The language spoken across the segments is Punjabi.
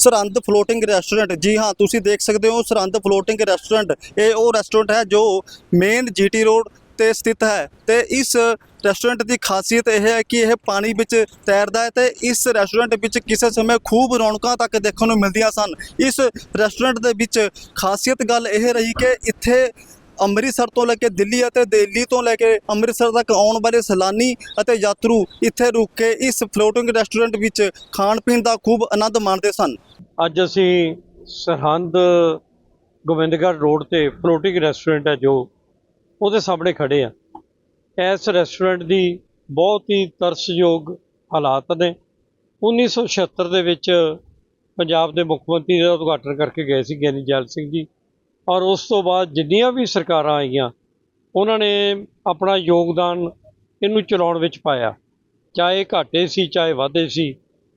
Sirhind floating restaurant. ਜੀ ਹਾਂ, ਤੁਸੀਂ ਦੇਖ ਸਕਦੇ ਹੋ ਸਰਹੰਦ ਫਲੋਟਿੰਗ ਰੈਸਟੋਰੈਂਟ। ਇਹ ਉਹ ਰੈਸਟੋਰੈਂਟ ਹੈ ਜੋ ਮੇਨ ਜੀਟੀ ਰੋਡ ਤੇ ਸਥਿਤ ਹੈ। ਤੇ ਇਸ ਰੈਸਟੋਰੈਂਟ ਦੀ ਖਾਸੀਅਤ ਇਹ ਹੈ ਕਿ ਇਹ ਪਾਣੀ ਵਿੱਚ ਤੈਰਦਾ ਹੈ ਤੇ ਇਸ ਰੈਸਟੋਰੈਂਟ ਵਿੱਚ ਕਿਸੇ ਸਮੇਂ ਖੂਬ ਰੌਣਕਾਂ ਤੱਕ ਦੇਖਣ ਨੂੰ ਮਿਲਦੀਆਂ ਸਨ। ਇਸ ਰੈਸਟੋਰੈਂਟ ਦੇ ਵਿੱਚ ਖਾਸੀਅਤ ਗੱਲ ਇਹ ਰਹੀ ਕਿ ਇੱਥੇ ਅੰਮ੍ਰਿਤਸਰ ਤੋਂ ਲੈ ਕੇ ਦਿੱਲੀ ਅਤੇ ਦਿੱਲੀ ਤੋਂ ਲੈ ਕੇ ਅੰਮ੍ਰਿਤਸਰ ਤੱਕ ਆਉਣ ਵਾਲੇ ਸੈਲਾਨੀ ਅਤੇ ਯਾਤਰੂ ਇੱਥੇ ਰੁਕ ਕੇ ਇਸ ਫਲੋਟਿੰਗ ਰੈਸਟੋਰੈਂਟ ਵਿੱਚ ਖਾਣ ਪੀਣ ਦਾ ਖੂਬ ਆਨੰਦ ਮਾਣਦੇ ਸਨ। ਅੱਜ ਅਸੀਂ ਸਰਹੰਦ ਗੋਬਿੰਦਗੜ੍ਹ ਰੋਡ ਤੇ ਫਲੋਟਿੰਗ ਰੈਸਟੋਰੈਂਟ ਹੈ ਜੋ ਉਹਦੇ ਸਾਹਮਣੇ ਖੜੇ ਆ ਇਸ ਰੈਸਟੋਰੈਂਟ ਦੀ ਬਹੁਤ ਹੀ ਤਰਸਯੋਗ ਹਾਲਾਤ ਨੇ। 1976 ਦੇ ਵਿੱਚ ਪੰਜਾਬ ਦੇ ਮੁੱਖ ਮੰਤਰੀ ਦਾ ਉਦਘਾਟਨ ਕਰਕੇ ਗਏ ਸੀ ਗਿਆਨੀ ਜੈਲ ਸਿੰਘ ਜੀ। ਔਰ ਉਸ ਤੋਂ ਬਾਅਦ ਜਿੰਨੀਆਂ ਵੀ ਸਰਕਾਰਾਂ ਆਈਆਂ, ਉਹਨਾਂ ਨੇ ਆਪਣਾ ਯੋਗਦਾਨ ਇਹਨੂੰ ਚਲਾਉਣ ਵਿੱਚ ਪਾਇਆ। ਚਾਹੇ ਘਾਟੇ ਸੀ, ਚਾਹੇ ਵਾਧੇ ਸੀ,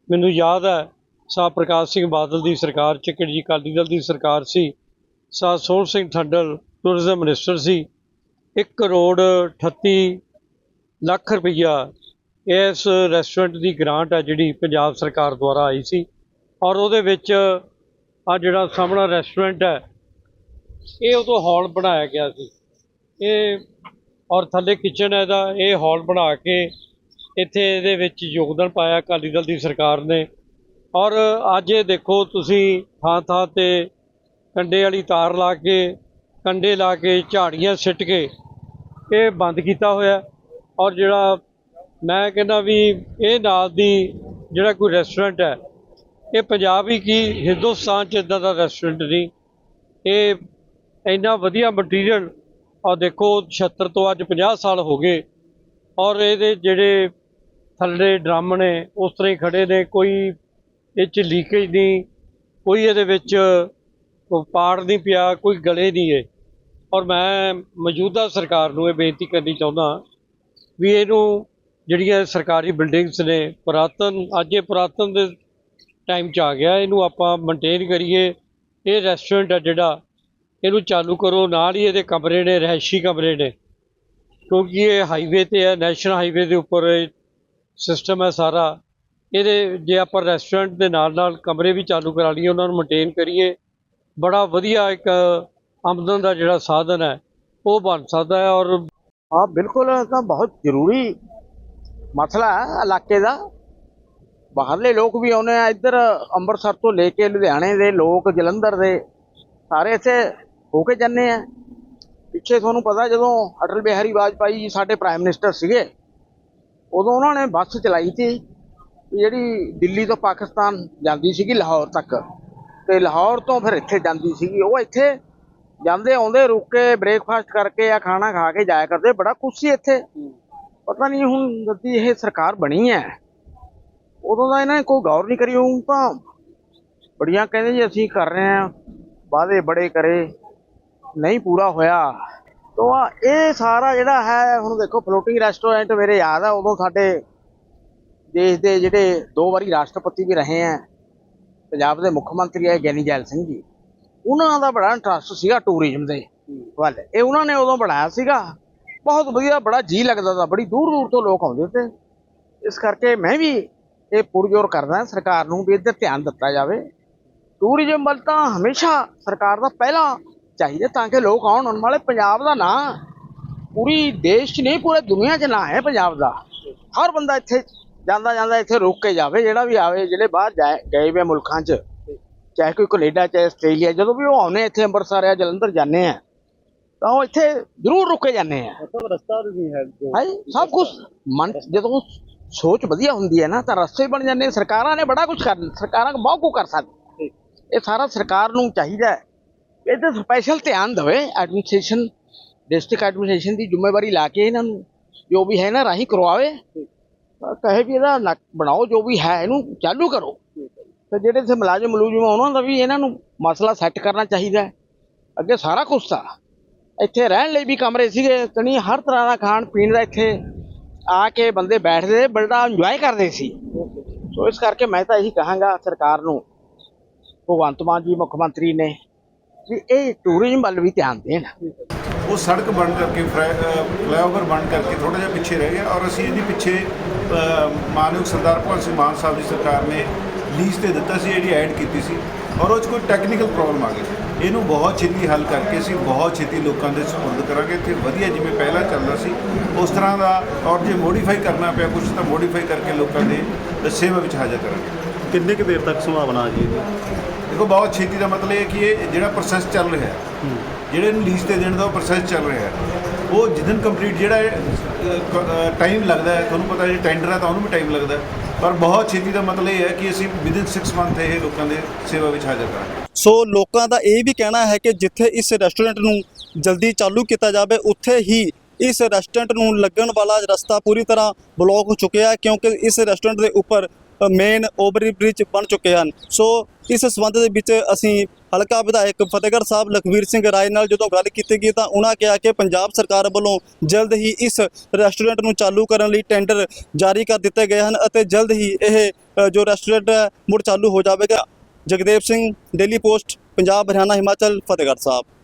ਮੈਨੂੰ ਯਾਦ ਹੈ ਸਾਹ ਪ੍ਰਕਾਸ਼ ਸਿੰਘ ਬਾਦਲ ਦੀ ਸਰਕਾਰ, ਚਿੱਕੜ ਜੀ ਅਕਾਲੀ ਦਲ ਦੀ ਸਰਕਾਰ ਸੀ ਸਾਹ ਸੋਹਣ ਸਿੰਘ ਠੰਡਲ ਟੂਰਿਜ਼ਮ ਮਿਨਿਸਟਰ ਸੀ 1 ਕਰੋੜ 38 ਲੱਖ ਰੁਪਈਆ ਇਸ ਰੈਸਟੋਰੈਂਟ ਦੀ ਗ੍ਰਾਂਟ ਹੈ ਜਿਹੜੀ ਪੰਜਾਬ ਸਰਕਾਰ ਦੁਆਰਾ ਆਈ ਸੀ। ਔਰ ਉਹਦੇ ਵਿੱਚ ਆ ਜਿਹੜਾ ਸਾਹਮਣਾ ਰੈਸਟੋਰੈਂਟ ਹੈ ਇਹ ਉਦੋਂ ਹਾਲ ਬਣਾਇਆ ਗਿਆ ਸੀ। ਇਹ ਔਰ ਥੱਲੇ ਕਿਚਨ ਹੈ ਇਹਦਾ, ਇਹ ਹਾਲ ਬਣਾ ਕੇ ਇੱਥੇ ਇਹਦੇ ਵਿੱਚ ਯੋਗਦਾਨ ਪਾਇਆ ਅਕਾਲੀ ਦਲ ਦੀ ਸਰਕਾਰ ਨੇ। ਔਰ ਅੱਜ ਇਹ ਦੇਖੋ ਤੁਸੀਂ ਥਾਂ ਥਾਂ ਤੇ ਕੰਡੇ ਵਾਲੀ ਤਾਰ ਲਾ ਕੇ, ਕੰਡੇ ਲਾ ਕੇ ਝਾੜੀਆਂ ਸਿੱਟ ਕੇ ਇਹ ਬੰਦ ਕੀਤਾ ਹੋਇਆ। ਔਰ ਜਿਹੜਾ ਮੈਂ ਕਹਿੰਦਾ ਵੀ ਇਹ ਨਾਲ ਦੀ ਜਿਹੜਾ ਕੋਈ ਰੈਸਟੋਰੈਂਟ ਹੈ, ਇਹ ਪੰਜਾਬ ਹੀ ਕੀ ਹਿੰਦੁਸਤਾਨ ਚ ਇਦਾਂ ਦਾ ਰੈਸਟੋਰੈਂਟ ਨਹੀਂ। ਇਹ ਇੰਨਾ ਵਧੀਆ ਮਟੀਰੀਅਲ ਔਰ ਦੇਖੋ 76 ਤੋਂ ਅੱਜ 50 ਸਾਲ ਹੋ ਗਏ ਔਰ ਇਹਦੇ ਜਿਹੜੇ ਥੱਲੇ ਡਰਮ ਨੇ, ਉਸ ਤਰ੍ਹਾਂ ਹੀ ਖੜੇ ਨੇ, ਕੋਈ ਇਹ ਚ ਲੀਕੇਜ ਨਹੀਂ, ਕੋਈ ਇਹਦੇ ਵਿੱਚ ਪਾੜ ਨਹੀਂ ਪਿਆ, ਕੋਈ ਗਲੇ ਨਹੀਂ ਹੈ। ਔਰ ਮੈਂ ਮੌਜੂਦਾ ਸਰਕਾਰ ਨੂੰ ਇਹ ਬੇਨਤੀ ਕਰਨੀ ਚਾਹੁੰਦਾ ਵੀ ਇਹਨੂੰ ਜਿਹੜੀਆਂ ਸਰਕਾਰੀ ਬਿਲਡਿੰਗਸ ਨੇ, ਪੁਰਾਤਨ, ਅੱਜ ਇਹ ਪੁਰਾਤਨ ਦੇ ਟਾਈਮ 'ਚ ਆ ਗਿਆ, ਇਹਨੂੰ ਆਪਾਂ ਮੇਨਟੇਨ ਕਰੀਏ। ਇਹ ਰੈਸਟੋਰੈਂਟ ਆ ਜਿਹੜਾ ਇਹਨੂੰ ਚਾਲੂ ਕਰੋ। ਨਾਲ ਹੀ ਇਹਦੇ ਕਮਰੇ ਨੇ, ਰਹਿਸ਼ੀ ਕਮਰੇ ਨੇ। ਕਿਉਂਕਿ ਇਹ ਹਾਈਵੇ ਤੇ ਹੈ ਨੈਸ਼ਨਲ ਹਾਈਵੇ ਦੇ ਉੱਪਰ ਸਿਸਟਮ ਹੈ ਸਾਰਾ। ਇਹਦੇ ਜੇ ਆਪਾਂ ਰੈਸਟੋਰੈਂਟ ਦੇ ਨਾਲ ਨਾਲ ਕਮਰੇ ਵੀ ਚਾਲੂ ਕਰਾ ਲਈਏ, ਉਹਨਾਂ ਨੂੰ ਮੇਨਟੇਨ ਕਰੀਏ, ਬੜਾ ਵਧੀਆ ਇੱਕ ਆਮਦਨ ਦਾ ਜਿਹੜਾ ਸਾਧਨ ਹੈ, ਉਹ ਬਣ ਸਕਦਾ ਹੈ ਔਰ ਆ ਬਿਲਕੁਲ ਤਾਂ ਬਹੁਤ ਜ਼ਰੂਰੀ ਮਸਲਾ ਹੈ ਇਲਾਕੇ ਦਾ। ਬਾਹਰਲੇ ਲੋਕ ਵੀ ਆਉਂਦੇ ਆ, ਇੱਧਰ ਅੰਮ੍ਰਿਤਸਰ ਤੋਂ ਲੈ ਕੇ ਲੁਧਿਆਣੇ ਦੇ ਲੋਕ, ਜਲੰਧਰ ਦੇ, ਸਾਰੇ ਇੱਥੇ ਹੋ ਕੇ ਜਾਂਦੇ ਆ। ਪਿੱਛੇ ਤੁਹਾਨੂੰ ਪਤਾ ਜਦੋਂ ਅਟਲ ਬਿਹਾਰੀ ਵਾਜਪਾਈ ਜੀ ਸਾਡੇ ਪ੍ਰਾਈਮ ਮਿਨਿਸਟਰ ਸੀਗੇ, ਉਦੋਂ ਉਹਨਾਂ ਨੇ ਬੱਸ ਚਲਾਈ ਸੀ। ਵੀ ਜਿਹੜੀ ਦਿੱਲੀ ਤੋਂ ਪਾਕਿਸਤਾਨ ਜਾਂਦੀ ਸੀਗੀ ਲਾਹੌਰ ਤੱਕ। ਤੇ ਲਾਹੌਰ ਤੋਂ ਫਿਰ ਇੱਥੇ ਜਾਂਦੀ ਸੀਗੀ। ਉਹ ਇੱਥੇ ਜਾਂਦੇ ਆਉਂਦੇ ਰੁਕ ਕੇ ਬ੍ਰੇਕਫਾਸਟ ਕਰਕੇ ਆ ਖਾਣਾ ਖਾ ਕੇ ਜਾਇਆ ਕਰਦੇ। ਬੜਾ ਕੁਛ ਸੀ ਇੱਥੇ। ਪਤਾ ਨਹੀਂ ਹੁਣ ਜਦੀ ਇਹ ਸਰਕਾਰ ਬਣੀ ਹੈ। ਉਦੋਂ ਦਾ ਇਹਨਾਂ ਨੇ ਕੋਈ ਗੌਰ ਨਹੀਂ ਕਰੀ। ਹੁਣ ਤਾਂ ਬੜੀਆਂ ਕਹਿੰਦੇ ਜੀ ਅਸੀਂ ਕਰ ਰਹੇ ਹਾਂ। ਵਾਅਦੇ ਬੜੇ ਕਰੇ। ਨਹੀਂ ਪੂਰਾ ਹੋਇਆ। ਤੋ ਇਹ ਸਾਰਾ ਜਿਹੜਾ ਹੈ, ਹੁਣ ਦੇਖੋ ਫਲੋਟਿੰਗ ਰੈਸਟੋਰੈਂਟ ਮੇਰੇ ਯਾਦ ਆ, ਉਦੋਂ ਸਾਡੇ ਦੇਸ਼ ਦੇ ਜਿਹੜੇ ਦੋ ਵਾਰੀ ਰਾਸ਼ਟਰਪਤੀ ਵੀ ਰਹੇ ਆ, ਪੰਜਾਬ ਦੇ ਮੁੱਖ ਮੰਤਰੀ ਹੈ ਗਿਆਨੀ ਜੈਲ ਸਿੰਘ ਜੀ। ਉਹਨਾਂ ਦਾ ਬੜਾ ਇੰਟਰਸਟ ਸੀਗਾ ਟੂਰਿਜ਼ਮ ਦੇ ਵੱਲ। ਇਹ ਉਹਨਾਂ ਨੇ ਉਦੋਂ ਬਣਾਇਆ ਸੀਗਾ। ਬਹੁਤ ਵਧੀਆ, ਬੜਾ ਜੀ ਲੱਗਦਾ ਤਾ, ਬੜੀ ਦੂਰ ਦੂਰ ਤੋਂ ਲੋਕ ਆਉਂਦੇ ਤੇ। ਇਸ ਕਰਕੇ ਮੈਂ ਵੀ ਇਹ ਪੁਰਜੋਰ ਕਰਦਾ, ਸਰਕਾਰ ਨੂੰ ਵੀ ਇੱਧਰ ਧਿਆਨ ਦਿੱਤਾ ਜਾਵੇ। ਟੂਰਿਜ਼ਮ ਵੱਲ ਤਾਂ ਹਮੇਸ਼ਾ ਸਰਕਾਰ ਦਾ ਪਹਿਲਾ ਚਾਹੀਦਾ ਤਾਂ ਕਿ ਲੋਕ ਆਉਣ ਹੁਣ ਵਾਲੇ ਪੰਜਾਬ ਦਾ ਨਾਂ। ਪੂਰੀ ਦੇਸ਼ 'ਚ ਨਹੀਂ ਪੂਰੇ ਦੁਨੀਆ 'ਚ ਨਾਂ ਹੈ ਪੰਜਾਬ ਦਾ। ਹਰ ਬੰਦਾ ਇੱਥੇ ਜਾਂਦਾ ਜਾਂਦਾ ਇੱਥੇ ਰੁਕ ਕੇ ਜਾਵੇ ਜਿਹੜਾ ਵੀ ਆਵੇ ਜਿਹੜੇ ਬਾਹਰ ਗਏ ਵੇ ਮੁਲਕਾਂ 'ਚ। ਚਾਹੇ ਕੋਈ ਕੈਨੇਡਾ ਚਾਹੇ ਆਸਟ੍ਰੇਲੀਆ ਜਦੋਂ ਵੀ ਉਹ ਆਉਨੇ ਇੱਥੇ ਅੰਮ੍ਰਿਤਸਰ ਆ ਜਲੰਧਰ ਜਾਂਦੇ ਆ ਤਾਂ ਉਹ ਇੱਥੇ ਜ਼ਰੂਰ ਰੁਕ ਕੇ ਜਾਂਦੇ ਆ। ਰਸਤਾ ਨਹੀਂ ਹੈ ਹਾਂਜੀ ਸਭ ਕੁਝ ਮਨ ਜਦੋਂ ਸੋਚ ਵਧੀਆ ਹੁੰਦੀ ਹੈ ਨਾ ਤਾਂ ਰਸਤੇ ਬਣ ਜਾਂਦੇ। ਸਰਕਾਰਾਂ ਨੇ ਬੜਾ ਕੁਝ ਕਰ ਸਰਕਾਰਾਂ ਬਹੁਤ ਕੁਝ ਕਰ ਸਕਦੀ। ਇਹ ਸਾਰਾ ਸਰਕਾਰ ਨੂੰ ਚਾਹੀਦਾ ਹੈ। ਇਹਦਾ ਸਪੈਸ਼ਲ ਧਿਆਨ ਦੇਵੇ ਐਡਮਿਨਿਸਟ੍ਰੇਸ਼ਨ ਡਿਸਟ੍ਰਿਕਟ ਐਡਮਿਨਿਸਟ੍ਰੇਸ਼ਨ ਦੀ ਜ਼ਿੰਮੇਵਾਰੀ ਲਾ ਕੇ ਇਹਨਾਂ ਨੂੰ, ਜੋ ਵੀ ਹੈ ਨਾ ਰਾਹੀਂ ਕਰਵਾਵੇ। ਕਹੇ ਵੀ ਇਹਦਾ ਨਕ- ਬਣਾਓ, ਜੋ ਵੀ ਹੈ ਇਹਨੂੰ ਚਾਲੂ ਕਰੋ। ਤੇ ਜਿਹੜੇ ਇੱਥੇ ਮੁਲਾਜ਼ਮ, ਮਲੂਜ਼ਮ ਉਹਨਾਂ ਦਾ ਵੀ ਇਹਨਾਂ ਨੂੰ ਮਸਲਾ ਸੈੱਟ ਕਰਨਾ ਚਾਹੀਦਾ ਅੱਗੇ ਸਾਰਾ ਕੁਝ ਤਾਂ ਇੱਥੇ ਰਹਿਣ ਲਈ ਵੀ ਕਮਰੇ ਸੀਗੇ, ਤਣੀ ਹਰ ਤਰ੍ਹਾਂ ਦਾ ਖਾਣ ਪੀਣ ਦਾ ਇੱਥੇ ਆ ਕੇ ਬੰਦੇ ਬੈਠਦੇ ਬੜਾ ਇੰਜੋਏ ਕਰਦੇ ਸੀ। ਸੋ ਇਸ ਕਰਕੇ ਮੈਂ ਤਾਂ ਇਹੀ ਕਹਾਂਗਾ, ਸਰਕਾਰ ਨੂੰ, ਭਗਵੰਤ ਮਾਨ ਜੀ ਮੁੱਖ ਮੰਤਰੀ ਨੇ ਵੀ ਇਹ ਟੂਰਿਜ਼ਮ ਵੱਲ ਵੀ ਧਿਆਨ ਦੇਣ। ਉਹ ਸੜਕ ਬਣ ਕਰਕੇ ਫਲਾਈਓਵਰ ਬਣ ਕਰਕੇ ਥੋੜਾ ਜਿਹਾ ਪਿੱਛੇ ਰਹਿ ਗਿਆ ਔਰ ਅਸੀਂ ਇਹਦੇ ਪਿੱਛੇ ਮਾਨਯੋਗ ਸਰਦਾਰ ਭਗਵੰਤ ਸਿੰਘ ਮਾਨ ਸਾਹਿਬ ਦੀ ਸਰਕਾਰ ਨੇ ਲੀਜ਼ ਤੇ ਦਿੱਤਾ ਸੀ ਜਿਹੜੀ ਐਡ ਕੀਤੀ ਸੀ ਔਰ ਉਹ 'ਚ ਕੋਈ ਟੈਕਨੀਕਲ ਪ੍ਰੋਬਲਮ ਆ ਗਈ। ਇਹਨੂੰ ਬਹੁਤ ਛੇਤੀ ਹੱਲ ਕਰਕੇ ਅਸੀਂ ਬਹੁਤ ਛੇਤੀ ਲੋਕਾਂ ਦੇ ਸਪੁਰਦ ਕਰਾਂਗੇ। ਇੱਥੇ ਵਧੀਆ ਜਿਵੇਂ ਪਹਿਲਾਂ ਚੱਲਦਾ ਸੀ ਉਸ ਤਰ੍ਹਾਂ ਦਾ ਔਰ ਜੇ ਮੋਡੀਫਾਈ ਕਰਨਾ ਪਿਆ ਕੁਝ ਤਾਂ ਮੋਡੀਫਾਈ ਕਰਕੇ ਲੋਕਾਂ ਦੇ ਸੇਵਾ ਵਿੱਚ ਹਾਜ਼ਰ ਕਰਾਂਗੇ। ਕਿੰਨੀ ਕੁ ਦੇਰ ਤੱਕ ਸੰਭਾਵਨਾ ਜੀ ਦੇਖੋ ਬਹੁਤ ਛੇਤੀ ਦਾ ਮਤਲਬ ਇਹ ਕਿ ਇਹ ਜਿਹੜਾ ਪ੍ਰੋਸੈਸ ਚੱਲ ਰਿਹਾ ਹੈ ਜਿਹੜੇ ਨੂੰ ਲੀਜ਼ ਤੇ ਦੇਣ ਦਾ ਉਹ ਪ੍ਰੋਸੈਸ ਚੱਲ ਰਿਹਾ ਹੈ। ਉਹ ਜਿੱਦਨ ਕੰਪਲੀਟ ਜਿਹੜਾ ਟਾਈਮ ਲੱਗਦਾ ਹੈ ਤੁਹਾਨੂੰ ਪਤਾ ਜੇ ਟੈਂਡਰ ਹੈ ਤਾਂ ਉਹਨੂੰ ਵੀ ਟਾਈਮ ਲੱਗਦਾ ਪਰ ਬਹੁਤ ਛੇਤੀ ਦਾ ਮਤਲਬ ਇਹ ਹੈ ਕਿ ਅਸੀਂ ਵਿਦਿਨ 6 ਮੰਥ ਇਹ ਲੋਕਾਂ ਦੇ ਸੇਵਾ ਵਿੱਚ ਹਾਜ਼ਰ ਕਰਾਂਗੇ। ਸੋ ਲੋਕਾਂ ਦਾ ਇਹ ਵੀ ਕਹਿਣਾ ਹੈ ਕਿ ਜਿੱਥੇ ਇਸ ਰੈਸਟੋਰੈਂਟ ਨੂੰ ਜਲਦੀ ਚਾਲੂ ਕੀਤਾ ਜਾਵੇ ਉੱਥੇ ਹੀ ਇਸ ਰੈਸਟੋਰੈਂਟ ਨੂੰ ਲੱਗਣ ਵਾਲਾ ਰਸਤਾ ਪੂਰੀ ਤਰ੍ਹਾਂ ਬਲੌਕ ਹੋ ਚੁੱਕਿਆ ਹੈ ਕਿਉਂਕਿ ਇਸ ਰੈਸਟੋਰੈਂਟ ਦੇ ਉੱਪਰ ਮੇਨ ਓਵਰੀ ਬ੍ਰਿਜ ਬਣ ਚੁੱਕੇ ਹਨ। ਸੋ ਇਸ ਸੰਬੰਧ ਦੇ ਵਿੱਚ ਅਸੀਂ ਹਲਕਾ ਵਿਧਾਇਕ ਫਤਿਹਗੜ੍ਹ ਸਾਹਿਬ ਲਖਵੀਰ ਸਿੰਘ ਰਾਏ ਨਾਲ ਜਦੋਂ ਗੱਲ ਕੀਤੀ ਗਈ ਤਾਂ ਉਹਨਾਂ ਕਿਹਾ ਕਿ ਪੰਜਾਬ ਸਰਕਾਰ ਵੱਲੋਂ ਜਲਦ ਹੀ ਇਸ ਰੈਸਟੋਰੈਂਟ ਨੂੰ ਚਾਲੂ ਕਰਨ ਲਈ ਟੈਂਡਰ ਜਾਰੀ ਕਰ ਦਿੱਤੇ ਗਏ ਹਨ ਅਤੇ ਜਲਦ ਹੀ ਇਹ ਜੋ ਰੈਸਟੋਰੈਂਟ ਹੈ, ਮੁੜ ਚਾਲੂ ਹੋ ਜਾਵੇਗਾ। Jagdev Singh Daily Post Punjab, Haryana, Himachal, Fatehgarh Sahib.